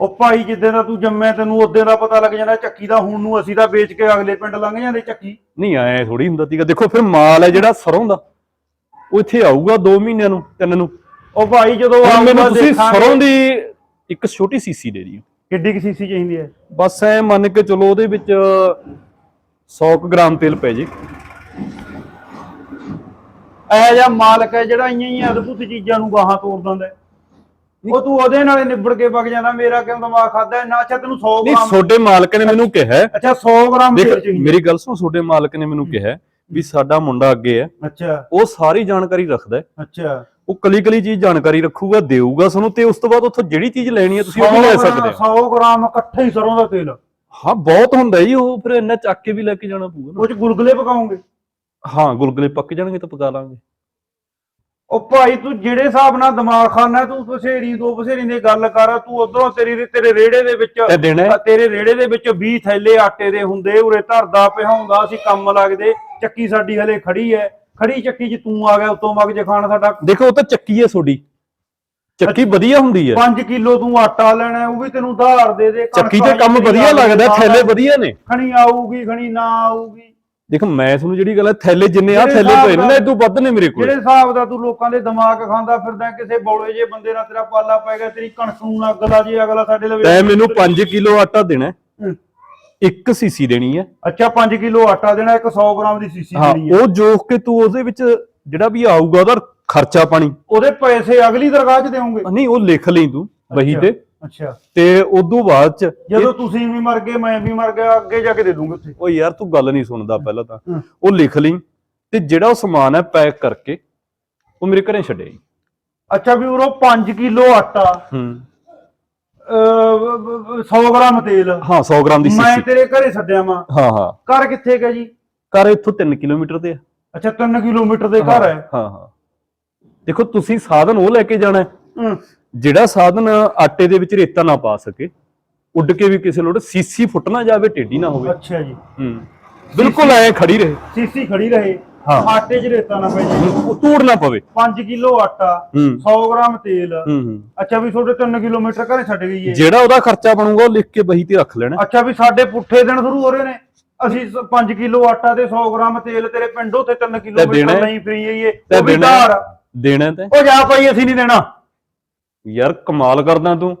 ਉਹ ਭਾਈ ਜਿੱਦੇ ਦਾ ਤੂੰ ਜੰਮਿਆ ਤੈਨੂੰ ਉਦੋਂ ਦਾ ਪਤਾ ਲੱਗ ਜਾਂਦਾ ਚੱਕੀ ਦਾ ਹੁਣ ਨੂੰ ਅਸੀਂ ਤਾਂ ਵੇਚ ਕੇ ਅਗਲੇ ਪਿੰਡ ਲੰਘ ਜਾਂਦੇ ਚੱਕੀ। ਨਹੀਂ ਆਏ ਥੋੜੀ ਹੁੰਦਾ ਸੀਗਾ। ਦੇਖੋ ਫਿਰ ਮਾਲ ਹੈ ਜਿਹੜਾ ਸਰੋਂ ਦਾ। ਉਹ ਇੱਥੇ ਆਊਗਾ 2 ਮਹੀਨਿਆਂ ਨੂੰ ਤਿੰਨ ਨੂੰ। ਉਹ ਭਾਈ ਜਦੋਂ ਹੁਣ ਮੈਨੂੰ ਤੁਸੀਂ। ਸਰੋਂ ਦੀ ਇੱਕ ਛੋਟੀ ਸੀਸੀ ਦੇ ਦਿਓ। ਕਿੱਡੀ ਕਿ ਸੀਸੀ ਚਾਹੀਦੀ ਹੈ? ਬਸ ਐ ਮੰਨ ਕੇ ਚਲੋ ਉਹਦੇ ਵਿੱਚ 100 ਕੁ ਗ੍ਰਾਮ ਤੇਲ ਪੈ ਜੇ। ਐ ਜਾਂ ਮਾਲਕ ਹੈ ਜਿਹੜਾ ਇੰਨੀਆਂ ਹੀ ਅਦਭੁਤ ਚੀਜ਼ਾਂ ਨੂੰ ਗਾਹਾਂ ਤੋੜ ਦਿੰਦਾ ਹੈ। ਉਹ ਤੂੰ ਉਹਦੇ ਨਾਲੇ ਨਿਬੜ ਕੇ ਵਗ ਜਾਂਦਾ ਮੇਰਾ ਕਿਉਂ ਦਿਮਾਗ ਖਾਦਾ? ਨਾ ਅੱਛਾ ਤੈਨੂੰ 100 ਨਹੀਂ ਗ੍ਰਾਮ ਤੁਹਾਡੇ ਮਾਲਕ ਨੇ ਮੈਨੂੰ ਕਿਹਾ ਹੈ, ਅੱਛਾ 100 ਗ੍ਰਾਮ ਦੇਖ ਤੇਲ ਚਾਹੀਦਾ ਮੇਰੀ ਗੱਲ ਸੁਣ ਤੁਹਾਡੇ ਮਾਲਕ ਨੇ ਮੈਨੂੰ ਕਿਹਾ ਹੈ ਵੀ ਸਾਡਾ ਮੁੰਡਾ ਅੱਗੇ ਹੈ। ਅੱਛਾ। ਉਹ ਸਾਰੀ ਜਾਣਕਾਰੀ ਰੱਖਦਾ ਹੈ। ਅੱਛਾ। ਉਹ ਕਲੀ ਕਲੀ ਚੀਜ਼ ਜਾਣਕਾਰੀ ਰੱਖੂਗਾ ਦੇਊਗਾ ਸਾਨੂੰ ਤੇ ਉਸ ਤੋਂ ਬਾਅਦ ਉੱਥੋਂ ਜਿਹੜੀ ਚੀਜ਼ ਲੈਣੀ ਹੈ ਤੁਸੀਂ ਉਹ ਵੀ ਲੈ ਸਕਦੇ ਹੋ। 100 ਗ੍ਰਾਮ ਇਕੱਠਾ ਹੀ ਸਰੋਂ ਦਾ ਤੇਲ। ਹਾਂ ਬਹੁਤ ਹੁੰਦਾ ਜੀ ਉਹ ਫਿਰ ਇੰਨਾ ਚੱਕ ਕੇ ਵੀ ਲੈ ਕੇ ਜਾਣਾ ਪਊਗਾ ਨਾ। ਉਹ ਚ ਗੁਲਗੁਲੇ ਪਕਾਉਂਗੇ। ਹਾਂ ਗੁਲਗੁਲੇ ਪੱਕ ਜਾਣਗੇ ਤਾਂ ਪਕਾ ਲਾਂਗੇ। ਉਹ ਭਾਈ ਤੂੰ ਜਿਹੜੇ ਹਿਸਾਬ ਨਾਲ ਦਿਮਾਗ ਖਾਨਾ ਤੂੰ ਬਸੇਰੀ ਦੋ ਬਸੇਰੀ ਦੀ ਗੱਲ ਕਰ ਤੂੰ ਉਧਰੋਂ ਤੇਰੀ ਤੇਰੇ ਰੇੜੇ ਦੇ ਵਿੱਚ ਤੇ ਦੇਣਾ? ਹੈ? ਤੇਰੇ ਰੇੜੇ ਦੇ ਵਿੱਚ 20 ਥੈਲੇ ਆਟੇ ਦੇ ਹੁੰਦੇ ਉਰੇ ਧਰਦਾ ਪਿਹਾਉਂਦਾ ਅਸੀਂ ਕੰਮ ਲੱਗਦੇ ਚੱਕੀ ਸਾਡੀ ਹਲੇ ਖੜੀ ਹੈ ਖੜੀ ਚੱਕੀ 'ਚ ਤੂੰ ਆ ਗਿਆ ਉਤੋਂ ਮਗਜ ਖਾਣ ਸਾਡਾ। ਦੇਖੋ ਉਹ ਤਾਂ ਚੱਕੀ ਹੈ ਤੁਹਾਡੀ। ਚੱਕੀ ਵਧੀਆ ਹੁੰਦੀ ਹੈ 5 ਕਿਲੋ ਤੂੰ ਆਟਾ ਲੈਣਾ ਉਹ ਵੀ ਤੈਨੂੰ ਉਧਾਰ ਦੇ ਦੇ ਕਣਕ ਚੱਕੀ ਤੇ ਕੰਮ ਵਧੀਆ ਲੱਗਦਾ ਥੈਲੇ ਵਧੀਆ ਨੇ। ਖਣੀ ਆਊਗੀ ਖਣੀ ਨਾ ਆਊਗੀ। ਦੇਖ ਮੈਂ ਤੁਹਾਨੂੰ ਜਿਹੜੀ ਗੱਲ ਹੈ ਥੈਲੇ ਜਿੰਨੇ ਆ ਥੈਲੇ ਪਏ ਨੇ ਨਾ ਇਦੋਂ ਵੱਧ ਨੇ ਮੇਰੇ ਕੋਲ। ਜਿਹੜੇ ਹਿਸਾਬ ਦਾ ਤੂੰ ਲੋਕਾਂ ਦੇ ਦਿਮਾਗ ਖਾਂਦਾ ਫਿਰਦਾ ਕਿਸੇ ਬੌਲੇ ਜੇ ਬੰਦੇ ਨਾਲ ਤੇਰਾ ਪਾਲਾ ਪੈ ਗਿਆ ਤੇਰੀ ਕਣਕ ਨੂੰ ਅਗਲਾ ਜੇ ਅਗਲਾ ਸਾਡੇ ਲਵੇ। ਤੈ ਮੈਨੂੰ 5 ਕਿਲੋ ਆਟਾ ਦੇਣਾ। ਇੱਕ ਸੀਸੀ ਦੇਣੀ ਹੈ। ਅੱਛਾ 5 ਕਿਲੋ ਆਟਾ ਦੇਣਾ ਇੱਕ 100 ਗ੍ਰਾਮ ਦੀ ਸੀਸੀ ਦੇਣੀ ਹੈ। ਉਹ ਜੋਖ ਕੇ ਤੂੰ ਉਹਦੇ ਵਿੱਚ ਜਿਹੜਾ ਵੀ ਆਊਗਾ ਉਹਦਾ ਖਰਚਾ ਪਾਣੀ। ਉਹਦੇ ਪੈਸੇ ਅਗਲੀ ਦਰਗਾਹ 'ਚ ਦੇਵੋਗੇ ਨਹੀਂ ਉਹ ਲਿਖ ਲਈ ਤੂੰ ਬਹੀ। ਤੇ ਅੱਛਾ। ਤੇ ਉਦੋਂ ਬਾਅਦ ਚ ਜਦੋਂ ਤੁਸੀਂ ਵੀ ਮਰ ਗਏ ਮੈਂ ਵੀ ਮਰ ਗਿਆ ਅੱਗੇ ਜਾ ਕੇ ਦੇ ਦੂੰਗੇ ਉੱਥੇ। ਉਹ ਯਾਰ ਤੂੰ ਗੱਲ ਨਹੀਂ ਸੁਣਦਾ ਪਹਿਲਾਂ ਤਾਂ। ਉਹ ਲਿਖ ਲਈ ਤੇ ਜਿਹੜਾ ਉਹ ਸਮਾਨ ਹੈ ਪੈਕ ਕਰਕੇ ਉਹ ਮੇਰੇ ਘਰੇ ਛੱਡੇ ਅੱਛਾ ਵੀ ਉਰੋਂ 5 ਕਿਲੋ ਆਟਾ ਹੂੰ। ਅਹ, 100 ਗ੍ਰਾਮ ਤੇਲ। ਹਾਂ 100 ਗ੍ਰਾਮ ਦੀ ਮੈਂ ਸੀਸੀ। ਤੇਰੇ ਘਰੇ ਛੱਡਿਆ ਵਾਂ। ਹਾਂ ਹਾਂ। ਘਰ ਕਿੱਥੇ ਹੈਗਾ ਜੀ? ਘਰ ਇੱਥੋਂ 3 ਕਿਲੋਮੀਟਰ ਤੇ ਆ। ਅੱਛਾ 3 ਕਿਲੋਮੀਟਰ ਦੇ ਘਰ ਹੈ। ਹਾਂ ਹਾਂ। ਦੇਖੋ ਤੁਸੀਂ ਸਾਧਨ ਉਹ ਲੈ ਕੇ ਜਾਣਾ ਹੈ, ਹੂੰ। ਜਿਹੜਾ ਸਾਧਨ ਆਟੇ ਦੇ ਵਿੱਚ ਰੇਤਾ ਨਾ ਪਾ ਸਕੇ ਉੱਡ ਕੇ ਵੀ ਕਿਸੇ ਲੋੜ ਸੀਸੀ ਫੁੱਟ ਨਾ ਜਾਵੇ ਟੇਢੀ ਨਾ ਹੋਵੇ। ਅੱਛਾ ਜੀ। ਹੂੰ। ਬਿਲਕੁਲ ਐ ਖੜੀ ਰਹੇ। ਸੀਸੀ ਖੜੀ ਰਹੇ ਹਾਂ। ਆਟੇ 'ਚ ਰੇਤਾ ਨਾ ਪੈ ਜੇ ਉਹ ਤੋੜ ਨਾ ਪਵੇ। 5 ਕਿਲੋ ਆਟਾ ਹੂੰ। 100 ਗ੍ਰਾਮ ਤੇਲ। ਅੱਛਾ ਵੀ ਤੁਹਾਡੇ 3 ਕਿਲੋਮੀਟਰ ਘਰੇ ਛੱਡ ਗਈ ਏ। ਜਿਹੜਾ ਉਹਦਾ ਖਰਚਾ ਬਣੂਗਾ ਉਹ ਲਿਖ ਕੇ ਬਹੀ ਤੇ ਰੱਖ ਲੈਣਾ। ਅੱਛਾ ਵੀ ਸਾਡੇ ਪੁੱਠੇ ਦਿਨ ਸ਼ੁਰੂ ਹੋ ਰਹੇ ਨੇ। ਅਸੀਂ 5 ਕਿਲੋ ਆਟਾ ਤੇ 100 ਗ੍ਰਾਮ ਤੇਲ ਤੇਰੇ ਪਿੰਡੋਂ ਤੇ 3 ਦੇਣਾ ਕਿਲੋਮੀਟਰ। ਨਹੀਂ ਫਰੀ ਤੇ ਉਹ ਵੀ ਦੇਣਾ ਧਾਰ। ਦੇਣਾ ਤੇ। ਉਹ ਜਾ ਭਾਈ ਅਸੀਂ ਨਹੀਂ ਦੇਣਾ। ਯਾਰ ਕਮਾਲ ਕਰਦਾ ਤੂੰ।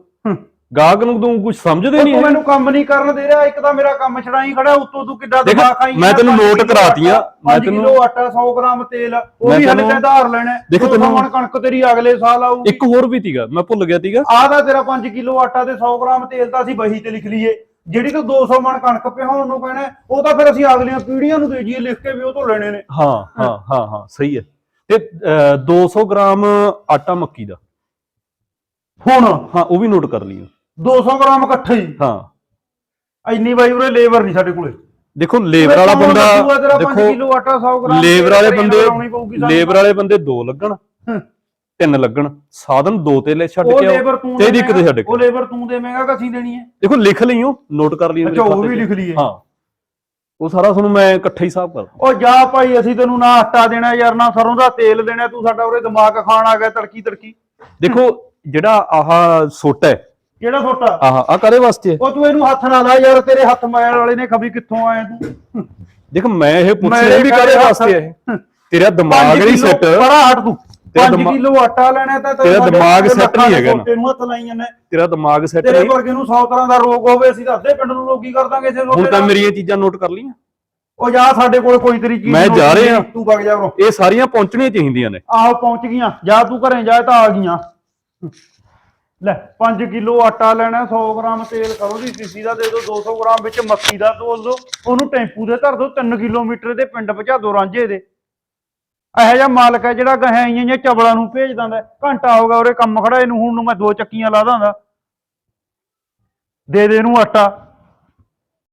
ਗਾਹਕ ਨੂੰ ਤੂੰ ਕੁਝ ਸਮਝਦੇ ਨਹੀਂ ਤੂੰ ਮੈਨੂੰ ਕੰਮ ਨਹੀਂ ਕਰਨ ਦੇ ਰਿਹਾ ਇੱਕ ਤਾਂ ਮੇਰਾ ਕੰਮ ਛੜਾਈ ਖੜਾ ਉੱਤੋਂ ਤੂੰ ਦੇਖ, ਦਿਮਾਗ ਖਾਈ ਮੈਂ ਤੈਨੂੰ note ਕਰਾਤੀਆਂ, ਮੈਂ 5 ਤੈਨੂੰ- ਕਿਲੋ ਆਟਾ 100 ਗ੍ਰਾਮ ਤੇਲ ਉਹ ਵੀ ਹਲੇ ਤੇ ਧਾਰ ਲੈਣਾ। ਦੇਖ ਤੈਨੂੰ- ਮਣ ਕਣਕ ਤੇਰੀ ਅਗਲੇ ਸਾਲ ਆਊ ਇੱਕ ਹੋਰ ਵੀ ਤੀਗਾ ਮੈਂ ਭੁੱਲ ਗਿਆ ਤੀਗਾ। ਆਹ ਦਾ ਤੇਰਾ 5 ਕਿਲੋ ਆਟਾ ਤੇ 100 ਗ੍ਰਾਮ ਤੇਲ ਤਾਂ ਅਸੀਂ ਬਹੀ ਤੇ ਲਿਖ ਲਈਏ। ਜਿਹੜੀ ਤੂੰ 200 ਮਣ ਕਣਕ ਪਿਹਾਉਣ ਨੂੰ ਕਹਿਣਾ ਹੈ, ਉਹ ਤਾਂ ਫਿਰ ਅਸੀਂ ਅਗਲੀਆਂ ਪੀੜ੍ਹੀਆਂ ਨੂੰ ਦੇ ਜੀਏ ਲਿਖ ਕੇ ਵੀ ਉਹ ਤੋਂ ਲੈਣੇ ਨੇ। ਹਾਂ ਹਾਂ ਹਾਂ ਹਾਂ ਸਹੀ ਹੈ। ਤੇ ਅਹ, 200 ਗ੍ਰਾਮ ਆਟਾ ਮੱਕੀ ਦਾ। ਹੁਣ ਹਾਂ ਉਹ ਵੀ ਨੋਟ ਕਰ ਲਈਓ 200 ਗ੍ਰਾਮ ਇਕੱਠੇ ਹੀ ਹਾਂ। ਇੰਨੀ ਬਾਈ ਉਰੇ ਲੇਬਰ ਨਹੀਂ ਸਾਡੇ ਕੋਲੇ। ਦੇਖੋ ਲੇਬਰ ਵਾਲਾ ਬੰਦਾ ਦੇਖੋ ਆਟਾ 100 ਗ੍ਰਾਮ ਲੇਬਰ ਵਾਲੇ ਬੰਦੇ। ਲੇਬਰ ਵਾਲੇ ਬੰਦੇ ਦੋ ਲੱਗਣ। ਤਿੰਨ ਲੱਗਣ ਸਾਧਨ ਦੋ ਤੇ ਲੈ ਛੱਡ ਕੇ ਆਓ। ਤੂੰ ਇੱਕ ਤੇ ਛੱਡ ਕੇ ਉਹ ਲੇਬਰ ਤੂੰ ਦੇਵੇਂਗਾ ਕਿ ਅਸੀਂ ਦੇਣੀ ਹੈ? ਦੇਖੋ ਲਿਖ ਲਈਓ ਨੋਟ ਕਰ ਲਈਓ ਅੱਛਾ ਉਹ ਵੀ। ਲਿਖ ਲਈਏ। ਹਾਂ। ਉਹ ਸਾਰਾ ਤੁਹਾਨੂੰ ਮੈਂ ਇਕੱਠਾ ਹੀ ਹਿਸਾਬ ਕਰ ਉਹ ਜਾ ਭਾਈ ਅਸੀਂ ਤੈਨੂੰ ਨਾ ਆਟਾ ਦੇਣਾ ਯਾਰ ਨਾ ਸਰੋਂ ਦਾ ਤੇਲ ਦੇਣਾ ਤੂੰ ਸਾਡਾ ਉਰੇ ਦਿਮਾਗ ਖਾਣ ਆ ਗਿਆ ਤੜਕੀ ਤੜਕੀ ਦੇਖੋ ਜਿਹੜਾ ਆਹ ਸੋਟਾ ਹੈ ਕਿਹੜਾ ਛੋਟਾ ਆਹ ਆ ਕਰੇ ਵਾਸਤੇ ਹੈ? ਉਹ ਤੂੰ ਇਹਨੂੰ ਹੱਥ ਨਾ ਲਾ ਯਾਰ ਤੇਰੇ ਹੱਥ ਮੈਲ ਵਾਲੇ ਨੇ ਖਬੀ ਕਿੱਥੋਂ ਆਇਆ ਤੂੰ? ਦੇਖ ਮੈਂ ਇਹ ਪੁੱਛ ਰਿਹਾ ਵੀ ਕਰੇ ਵਾਸਤੇ ਹੈ? ਇਹ? ਤੇਰਾ ਦਿਮਾਗ ਨਹੀਂ ਸੈੱਟ ਪਰਾਂ ਹਟ ਤੂੰ। ਤੇਰਾ 5 ਦਿਮਾ- ਕਿਲੋ ਆਟਾ ਲੈਣਾ ਤਾਂ ਤੇਰਾ ਸਾਡੇ ਦਿਮਾਗ ਲੱਖਾਂ set ਨਹੀਂ ਹੈਗਾ ਨਾ। ਛੋਟੇ ਨੂੰ ਹੱਥ ਲਾਈਆਂ ਨੇ ਤੇਰਾ ਦਿਮਾਗ ਸੈੱਟ ਤੇਰੇ ਨਹੀਂ। ਵਰਗੇ ਨੂੰ 100 ਤਰ੍ਹਾਂ ਦਾ ਰੋਗ ਹੋਵੇ ਅਸੀਂ ਤਾਂ ਅੱਧੇ ਪਿੰਡ ਨੂੰ ਲੋਕੀ ਕਰ ਦਾਂਗੇ ਇਸੇ ਹੁਣ ਛੋਟੇ ਤਾਂ ਨਾਲ। ਮੇਰੀਆਂ ਚੀਜ਼ਾਂ ਨੋਟ ਕਰ ਲਈਆਂ। ਉਹ ਜਾ ਸਾਡੇ ਕੋਲ ਕੋਈ ਤੇਰੀ ਚੀਜ਼ ਮੈਂ ਨਹੀਂ ਜਾ ਰਿਹਾ। ਤੂੰ ਵਗ ਜਾ ਉਰੋਂ। ਇਹ ਸਾਰੀਆਂ ਪਹੁੰਚਣੀਆਂ ਚਾਹੀਦੀਆਂ ਨੇ। ਆਹੋ ਪਹੁੰਚ ਗਈਆਂ। ਜਾ ਤੂੰ ਘਰੇ ਜਾ ਇਹ ਤਾਂ ਆ ਗਈਆਂ। ਲੈ 5 ਕਿਲੋ ਆਟਾ ਲੈਣਾ 100 ਗ੍ਰਾਮ ਤੇਲ ਕਰੋ ਦੀ ਸੀਸੀ ਦਾ ਦੇ ਦਿਓ 200 ਗ੍ਰਾਮ ਵਿੱਚ ਮੱਕੀ ਦਾ ਤੋਲ ਦਿਓ ਉਹਨੂੰ ਟੈਂਪੂ ਦੇ ਧਰ ਦਿਓ 3 ਕਿਲੋਮੀਟਰ ਦੇ ਪਿੰਡ ਪਹੁੰਚਾ ਦਿਓ ਰਾਂਝੇ ਦੇ। ਇਹੋ ਜਿਹਾ ਮਾਲਕ ਹੈ ਜਿਹੜਾ ਗਹਾਂ ਜਾਂ ਚਬਲਾਂ ਨੂੰ ਭੇਜ ਦਿੰਦਾ ਘੰਟਾ ਹੋ ਗਿਆ ਉਹਰੇ ਕੰਮ ਖੜਾ, ਇਹਨੂੰ ਹੁਣ ਨੂੰ ਮੈਂ ਦੋ ਚੱਕੀਆਂ ਲਾ ਦਾਂਦਾ ਦੇ ਦੇ ਇਹਨੂੰ ਆਟਾ।